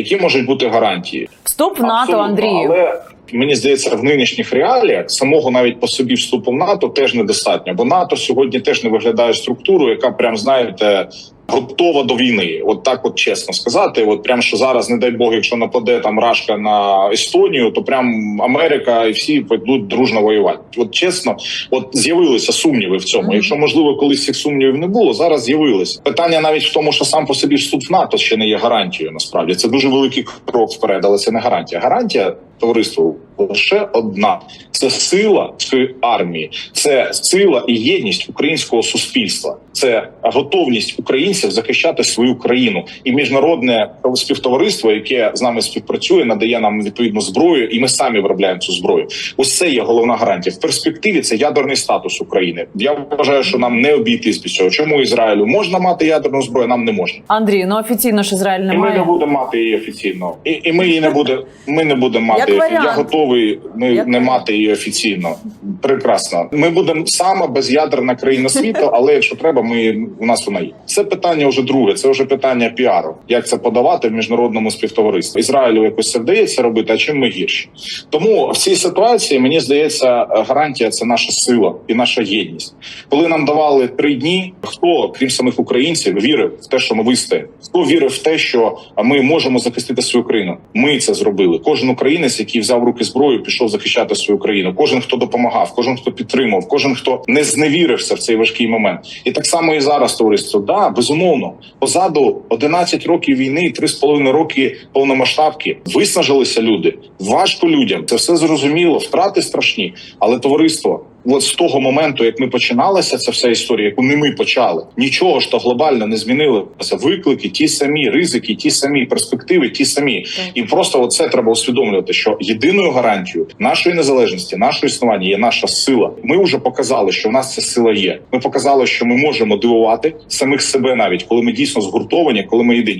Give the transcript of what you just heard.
Які можуть бути гарантії? Вступ в НАТО. Андрію. Але мені здається, в нинішніх реаліях самого навіть по собі вступу в НАТО теж недостатньо, бо НАТО сьогодні теж не виглядає структуру, яка прям знаєте. Готова до війни, от так, от чесно сказати. От прям що зараз, не дай Бог, якщо нападе там Рашка на Естонію, то прям Америка і всі підуть дружно воювати. От чесно, от з'явилися сумніви в цьому. Мгм. Якщо можливо колись цих сумнівів не було, зараз з'явилися питання навіть в тому, що сам по собі вступ в НАТО ще не є гарантією. Насправді це дуже великий крок вперед, але це не гарантія. Гарантія товариству лише одна: це сила цієї армії, це сила і єдність українського суспільства, це готовність українців захищати свою країну і міжнародне співтовариство, яке з нами співпрацює, надає нам відповідну зброю, і ми самі виробляємо цю зброю. Ось це є головна гарантія. В перспективі це ядерний статус України. Я вважаю, що нам не обійтись без цього. Чому Ізраїлю можна мати ядерну зброю? Нам не можна. Андрію, ну офіційно ж Ізраїль І ми не будемо мати її офіційно, і, і ми її не буде. Ми не будемо мати. Я варіант. Готовий ми не мати її офіційно. Прекрасно. Ми будемо сама без'ядерна країна світу, але якщо треба, ми у нас вона є. Це питання вже друге. Це вже питання піару. Як це подавати в міжнародному співтоваристві? Ізраїлю якось це вдається робити, а чим ми гірші? Тому в цій ситуації мені здається, гарантія це наша сила і наша єдність. Коли нам давали три дні, хто крім самих українців вірив в те, що ми вистоїмо? Хто вірив в те, що ми можемо захистити свою країну? Ми це зробили. Кожен українець, який взяв руки зброю, пішов захищати свою країну. Кожен, хто допомагав, кожен, хто підтримав, кожен, хто не зневірився в цей важкий момент. І так само і зараз товариство. Да, безумовно, позаду 11 років війни, і 3,5 роки повномасштабки. Виснажилися люди. Важко людям. Це все зрозуміло. Втрати страшні, але товариство. От з того моменту, як ми починалася, ця вся історія, яку не ми почали, нічого ж то глобально не змінилося. Виклики ті самі, ризики, ті самі, перспективи, ті самі. Так. І просто це треба усвідомлювати, що єдиною гарантією нашої незалежності, нашого існування є наша сила. Ми вже показали, що в нас ця сила є. Ми показали, що ми можемо дивувати самих себе, навіть коли ми дійсно згуртовані, коли ми єдині.